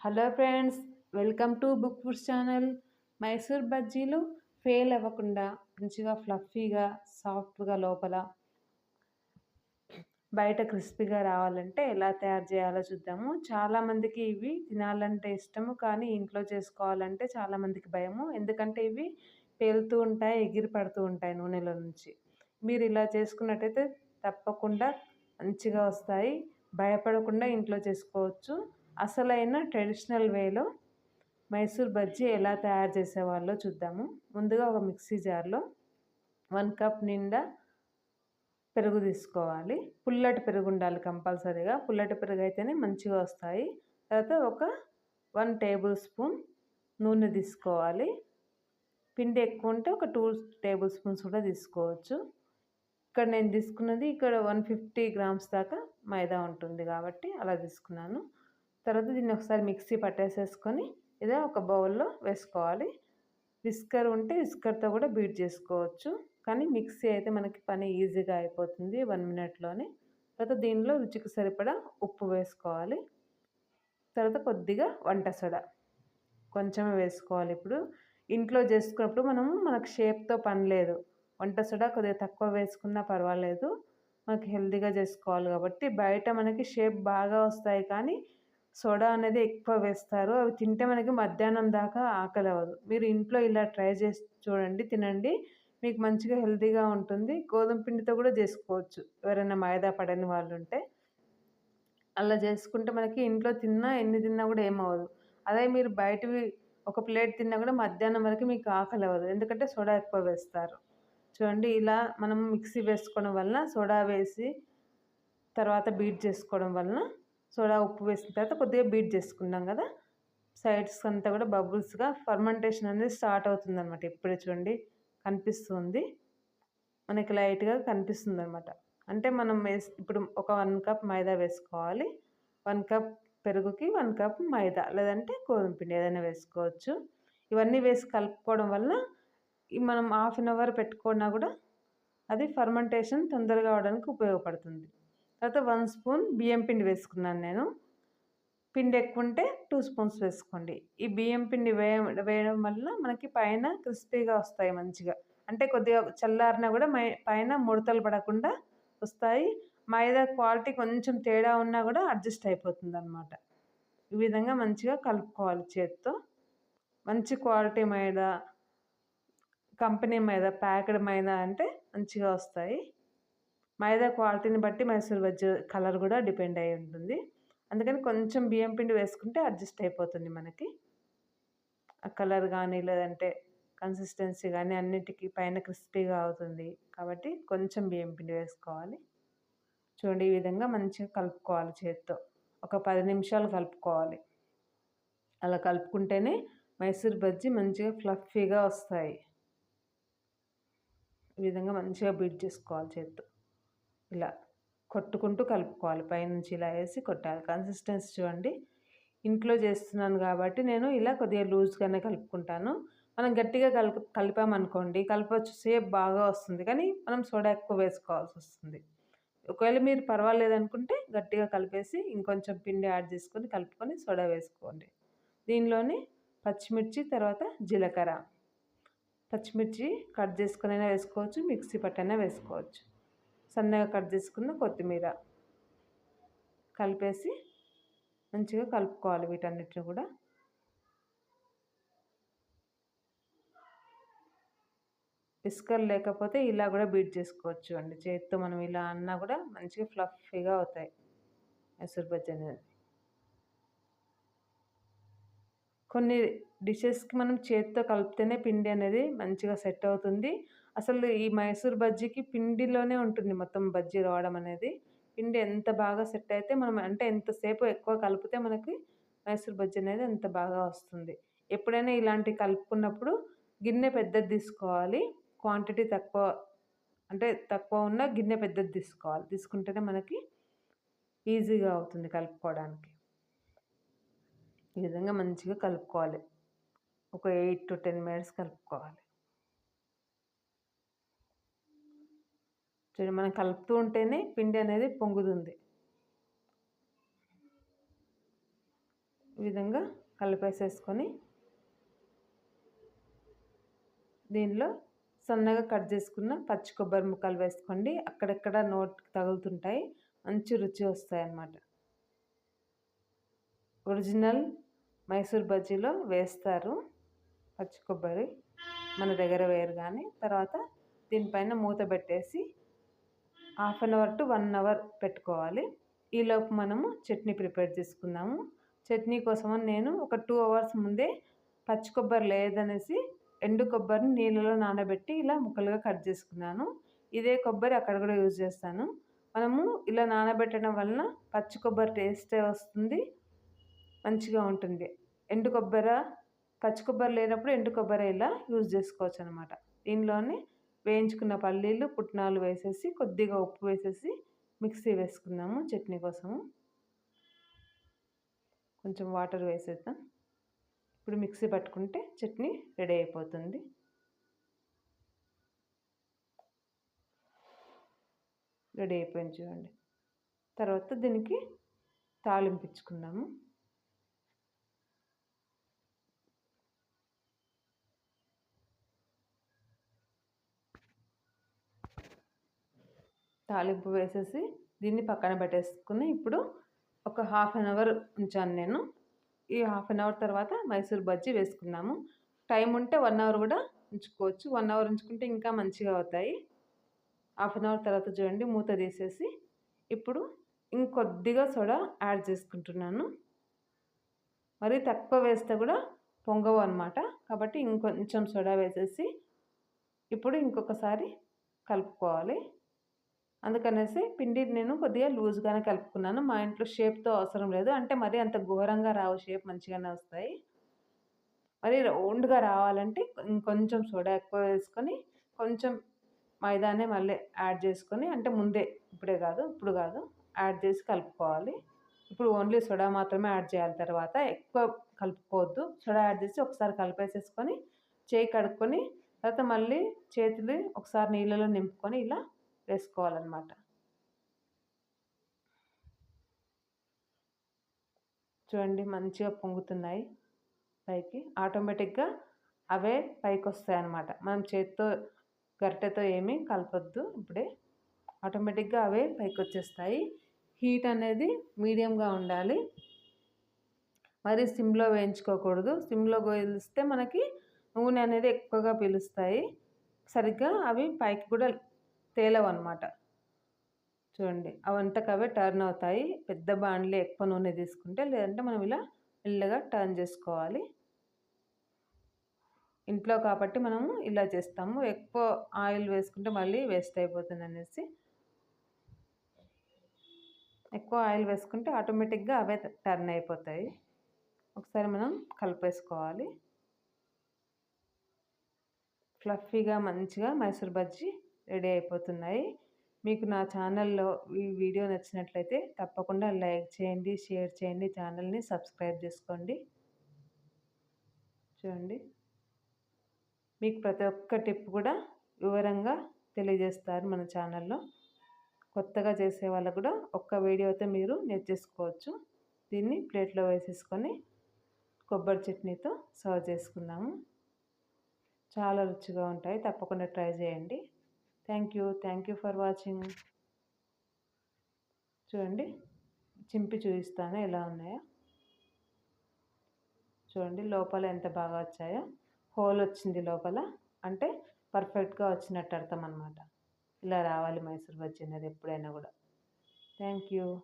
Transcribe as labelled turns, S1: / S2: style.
S1: Hello friends welcome to book foods channel. Mysore బజ్జీలు fail అవ్వకుండా మంచిగా ఫ్లఫీగా సాఫ్ట్గా లోపల బయట క్రిస్పీగా రావాలంటే ఎలా తయారు చేయాలో చూద్దాము. చాలామందికి ఇవి తినాలంటే ఇష్టము కానీ ఇంట్లో చేసుకోవాలంటే చాలామందికి భయము. ఎందుకంటే ఇవి పేలుతూ ఉంటాయి ఎగిరి పడుతూ ఉంటాయి నూనెలో నుంచి. మీరు ఇలా చేసుకున్నట్టయితే తప్పకుండా మంచిగా వస్తాయి. భయపడకుండా ఇంట్లో చేసుకోవచ్చు. అసలైన ట్రెడిషనల్ వేలో మైసూర్ బజ్జీ ఎలా తయారు చేసేవాళ్ళో చూద్దాము. ముందుగా ఒక మిక్సీ జార్లో వన్ కప్ నిండా పెరుగు తీసుకోవాలి. పుల్లటి పెరుగు ఉండాలి కంపల్సరీగా. పుల్లటి పెరుగు అయితేనే మంచిగా వస్తాయి. తర్వాత ఒక వన్ టేబుల్ స్పూన్ నూనె తీసుకోవాలి. పిండి ఎక్కువ ఉంటే ఒక టూ టేబుల్ స్పూన్స్ కూడా తీసుకోవచ్చు. ఇక్కడ నేను తీసుకున్నది ఇక్కడ వన్ ఫిఫ్టీ గ్రామ్స్ దాకా మైదా ఉంటుంది కాబట్టి అలా తీసుకున్నాను. తర్వాత దీన్ని ఒకసారి మిక్సీ పట్టేసేసుకొని ఇదే ఒక బౌల్లో వేసుకోవాలి. విస్కర్ ఉంటే విస్కర్తో కూడా బీట్ చేసుకోవచ్చు. కానీ మిక్సీ అయితే మనకి పని ఈజీగా అయిపోతుంది వన్ మినిట్లోనే. తర్వాత దీనిలో రుచికి సరిపడా ఉప్పు వేసుకోవాలి. తర్వాత కొద్దిగా వంట సోడా కొంచెమే వేసుకోవాలి ఇప్పుడు. ఇంట్లో చేసుకున్నప్పుడు మనము మనకు షేప్తో పని లేదు. వంట సోడా కొద్దిగా తక్కువ వేసుకున్నా పర్వాలేదు. మనకి హెల్తీగా చేసుకోవాలి కాబట్టి బయట మనకి షేప్ బాగా వస్తాయి కానీ సోడా అనేది ఎక్కువ వేస్తారు. అవి తింటే మనకి మధ్యాహ్నం దాకా ఆకలి అవ్వదు మీరు ఇంట్లో ఇలా ట్రై చేసి చూడండి తినండి. మీకు మంచిగా హెల్తీగా ఉంటుంది. గోధుమ పిండితో కూడా చేసుకోవచ్చు. ఎవరైనా మైదా పడని వాళ్ళు ఉంటే అలా చేసుకుంటే మనకి ఇంట్లో తిన్నా ఎన్ని తిన్నా కూడా ఏమవ్వదు. అదే మీరు బయటవి ఒక ప్లేట్ తిన్నా కూడా మధ్యాహ్నం వరకు మీకు ఆకలి అవ్వదు ఎందుకంటే సోడా ఎక్కువ వేస్తారు. చూడండి ఇలా మనం మిక్సీ వేసుకోవడం వలన సోడా వేసి తర్వాత బీట్ చేసుకోవడం వలన సోడా ఉప్పు వేసిన తర్వాత కొద్దిగా బీట్ చేసుకున్నాం కదా. సైడ్స్ అంతా కూడా బబుల్స్గా ఫర్మెంటేషన్ అనేది స్టార్ట్ అవుతుంది అనమాట ఇప్పుడే చూడండి కనిపిస్తుంది. మనకి లైట్గా కనిపిస్తుంది అనమాట అంటే మనం వేసి ఇప్పుడు ఒక వన్ కప్ మైదా వేసుకోవాలి. వన్ కప్ పెరుగుకి వన్ కప్ మైదా లేదంటే గోధుమ పిండి ఏదైనా వేసుకోవచ్చు. ఇవన్నీ వేసి కలుపుకోవడం వల్ల మనం హాఫ్ అన్ అవర్ పెట్టుకున్నా కూడా అది ఫర్మెంటేషన్ తొందరగా అవడానికి ఉపయోగపడుతుంది. తర్వాత వన్ స్పూన్ బియ్యం పిండి వేసుకున్నాను నేను. పిండి ఎక్కువ ఉంటే టూ స్పూన్స్ వేసుకోండి. ఈ బియ్యం పిండి వేయ వేయడం వల్ల మనకి పైన క్రిస్పీగా వస్తాయి మంచిగా. అంటే కొద్దిగా చల్లారినా కూడా మై పైన ముడతలు పడకుండా వస్తాయి. మైదా క్వాలిటీ కొంచెం తేడా ఉన్నా కూడా అడ్జస్ట్ అయిపోతుంది అనమాట ఈ విధంగా మంచిగా కలుపుకోవాలి చేత్తో. మంచి క్వాలిటీ మైదా కంపెనీ మైదా ప్యాకెడ్ మైదా అంటే మంచిగా వస్తాయి. మైదా క్వాలిటీని బట్టి మైసూర్ వెజ్ కలర్ కూడా డిపెండ్ అయి ఉంటుంది. అందుకని కొంచెం బియ్యం పిండి వేసుకుంటే అడ్జస్ట్ అయిపోతుంది మనకి. ఆ కలర్ కానీ లేదంటే కన్సిస్టెన్సీ కానీ అన్నిటికీ పైన క్రిస్పీగా అవుతుంది కాబట్టి కొంచెం బియ్యం పిండి వేసుకోవాలి. చూడండి ఈ విధంగా మంచిగా కలుపుకోవాలి చేత్తో. ఒక పది నిమిషాలు కలుపుకోవాలి. అలా కలుపుకుంటేనే మైసూర్ బజ్జీ మంచిగా ఫ్లఫీగా వస్తాయి. ఈ విధంగా మంచిగా బీట్ చేసుకోవాలి చేత్తో. ఇలా కొట్టుకుంటూ కలుపుకోవాలి. పైనుంచి ఇలా వేసి కొట్టాలి. కన్సిస్టెన్సీ చూడండి. ఇంట్లో చేస్తున్నాను కాబట్టి నేను ఇలా కొద్దిగా లూజ్గానే కలుపుకుంటాను. మనం గట్టిగా కలుపు కలిపామనుకోండి కలపచ్చు సేపు బాగా వస్తుంది. కానీ మనం సోడా ఎక్కువ వేసుకోవాల్సి వస్తుంది. ఒకవేళ మీరు పర్వాలేదు అనుకుంటే గట్టిగా కలిపేసి ఇంకొంచెం పిండి యాడ్ చేసుకొని కలుపుకొని సోడా వేసుకోండి. దీనిలోని పచ్చిమిర్చి తర్వాత జీలకర్ర. పచ్చిమిర్చి కట్ చేసుకునైనా వేసుకోవచ్చు మిక్సీ పట్టైనా వేసుకోవచ్చు. సన్నగా కట్ చేసుకున్న కొత్తిమీర కలిపేసి మంచిగా కలుపుకోవాలి వీటన్నిటిని కూడా. ఇసుకలు లేకపోతే ఇలా కూడా బీట్ చేసుకోవచ్చు అండి. చేతితో మనం ఇలా అన్నా కూడా మంచిగా ఫ్లఫీగా అవుతాయి. మైసూర్ బజ్జీ అనేది. కొన్ని డిషెస్కి మనం చేతితో కలిపితేనే పిండి అనేది మంచిగా సెట్ అవుతుంది. అసలు ఈ మైసూర్ బజ్జీకి పిండిలోనే ఉంటుంది మొత్తం బజ్జీ రావడం అనేది. పిండి ఎంత బాగా సెట్ అయితే మనం అంటే ఎంతసేపు ఎక్కువ కలిపితే మనకి మైసూర్ బజ్జీ అనేది ఎంత బాగా వస్తుంది. ఎప్పుడైనా ఇలాంటి కలుపుకున్నప్పుడు గిన్నె పెద్దది తీసుకోవాలి. క్వాంటిటీ తక్కువ అంటే తక్కువ ఉన్న గిన్నె పెద్దది తీసుకోవాలి. తీసుకుంటేనే మనకి ఈజీగా అవుతుంది కలుపుకోవడానికి. ఈ విధంగా మంచిగా కలుపుకోవాలి. ఒక ఎయిట్ టు టెన్ మినిట్స్ కలుపుకోవాలి. చూడండి మనం కలుపుతూ ఉంటేనే పిండి అనేది పొంగుతుంది. ఈ విధంగా కలిపేసేసుకొని దీనిలో సన్నగా కట్ చేసుకున్న పచ్చి కొబ్బరి ముక్కలు వేసుకోండి. అక్కడక్కడ నోట్ తగులుతుంటాయి. మంచి రుచి వస్తాయి అన్నమాట ఒరిజినల్ మైసూర్ బజ్జీలో వేస్తారు పచ్చి కొబ్బరి మన దగ్గర వేరు కానీ. తర్వాత దీనిపైన మూత పెట్టేసి half an hour to one hour పెట్టుకోవాలి. ఈలోపు మనము చట్నీ ప్రిపేర్ చేసుకుందాము. చట్నీ కోసం నేను ఒక టూ అవర్స్ ముందే పచ్చి కొబ్బరి లేదనేసి ఎండు కొబ్బరిని నీళ్ళలో నానబెట్టి ఇలా ముక్కలుగా కట్ చేసుకున్నాను. ఇదే కొబ్బరి అక్కడ కూడా యూజ్ చేస్తాను. మనము ఇలా నానబెట్టడం వలన పచ్చి కొబ్బరి టేస్టే వస్తుంది. మంచిగా ఉంటుంది. ఎండు కొబ్బరి పచ్చి కొబ్బరి లేనప్పుడు ఎండు కొబ్బరి ఇలా యూజ్ చేసుకోవచ్చు అనమాట దీనిలోనే వేయించుకున్న పల్లీలు పుట్నాలు వేసేసి కొద్దిగా ఉప్పు వేసేసి మిక్సీ వేసుకుందాము చట్నీ కోసము. కొంచెం వాటర్ వేసేద్దాం. ఇప్పుడు మిక్సీ పట్టుకుంటే చట్నీ రెడీ అయిపోతుంది. రెడీ అయిపోయింది చూడండి. తర్వాత దీనికి తాలింపించుకుందాము తాలింపు వేసేసి దీన్ని పక్కన పెట్టేసుకుని ఇప్పుడు ఒక హాఫ్ అన్ అవర్ ఉంచాను నేను. ఈ హాఫ్ అన్ అవర్ తర్వాత మైసూర్ బజ్జీ వేసుకున్నాము టైం ఉంటే వన్ అవర్ కూడా ఉంచుకోవచ్చు. వన్ అవర్ ఉంచుకుంటే ఇంకా మంచిగా అవుతాయి. హాఫ్ అన్ అవర్ తర్వాత చూడండి మూత తీసేసి ఇప్పుడు ఇంకొద్దిగా సోడా యాడ్ చేసుకుంటున్నాను. మరి తక్కువ వేస్తే కూడా పొంగవు అనమాట కాబట్టి ఇంకొంచెం సోడా వేసేసి ఇప్పుడు ఇంకొకసారి కలుపుకోవాలి. అందుకనేసి పిండి నేను కొద్దిగా లూజ్గానే కలుపుకున్నాను. మా ఇంట్లో షేప్తో అవసరం లేదు. అంటే మరీ అంత ఘోరంగా రావు షేప్ మంచిగానే వస్తాయి. మరి రౌండ్గా రావాలంటే ఇంకొంచెం సోడా ఎక్కువ వేసుకొని కొంచెం మైదానే మళ్ళీ యాడ్ చేసుకొని అంటే ముందే ఇప్పుడే కాదు ఇప్పుడు కాదు యాడ్ చేసి కలుపుకోవాలి. ఇప్పుడు ఓన్లీ సోడా మాత్రమే యాడ్ చేయాలి. తర్వాత ఎక్కువ కలుపుకోవద్దు. సోడా యాడ్ చేసి ఒకసారి కలిపేసేసుకొని చేయి కడుక్కొని తర్వాత మళ్ళీ చేతులు ఒకసారి నీళ్ళలో నింపుకొని ఇలా వేసుకోవాలన్నమాట. చూడండి మంచిగా పొంగుతున్నాయి పైకి. ఆటోమేటిక్గా అవే పైకి వస్తాయి అన్నమాట మనం చేతితో గరిటెతో ఏమీ కలపొద్దు ఇప్పుడే. ఆటోమేటిక్గా అవే పైకి వచ్చేస్తాయి హీట్ అనేది మీడియంగా ఉండాలి. మరి సిమ్లో వేయించుకోకూడదు. సిమ్లో వేయిస్తే మనకి నూనె అనేది ఎక్కువగా పీలుస్తాయి. సరిగ్గా అవి పైకి కూడా తేలవన్నమాట. చూడండి అవంతకవే టర్న్ అవుతాయి. పెద్ద బాండ్లే ఎక్కువ నూనె తీసుకుంటే లేదంటే మనం ఇలా మెల్లగా టర్న్ చేసుకోవాలి. ఇంట్లో కాబట్టి మనము ఇలా చేస్తాము. ఎక్కువ ఆయిల్ వేసుకుంటే మళ్ళీ వేస్ట్ అయిపోతుంది అనేసి. ఎక్కువ ఆయిల్ వేసుకుంటే ఆటోమేటిక్గా అవే టర్న్ అయిపోతాయి. ఒకసారి మనం కలిపేసుకోవాలి. ఫ్లఫీగా మంచిగా మైసూర్ బజ్జీ రెడీ అయిపోతున్నాయి. మీకు నా ఛానల్లో ఈ వీడియో నచ్చినట్లయితే తప్పకుండా లైక్ చేయండి షేర్ చేయండి ఛానల్ని సబ్స్క్రైబ్ చేసుకోండి. చూడండి. మీకు ప్రతి ఒక్క టిప్ కూడా వివరంగా తెలియజేస్తారు మన ఛానల్లో. కొత్తగా చేసే వాళ్ళకు కూడా ఒక్క వీడియోతో మీరు నేర్చేసుకోవచ్చు దీన్ని ప్లేట్లో వేసేసుకొని కొబ్బరి చట్నీతో సర్వ్ చేసుకుందాము. చాలా రుచిగా ఉంటాయి. తప్పకుండా ట్రై చేయండి. Thank you. Thank you for watching. చూడండి. చింపి చూపిస్తాను. ఎలా ఉన్నాయో. చూడండి. లోపల ఎంత బాగా వచ్చాయో. హోల్ వచ్చింది లోపల. అంటే పర్ఫెక్ట్గా వచ్చినట్టు అర్థం అనమాట ఇలా రావాలి మైసూర్ బజ్జీ అనేది ఎప్పుడైనా కూడా. Thank you.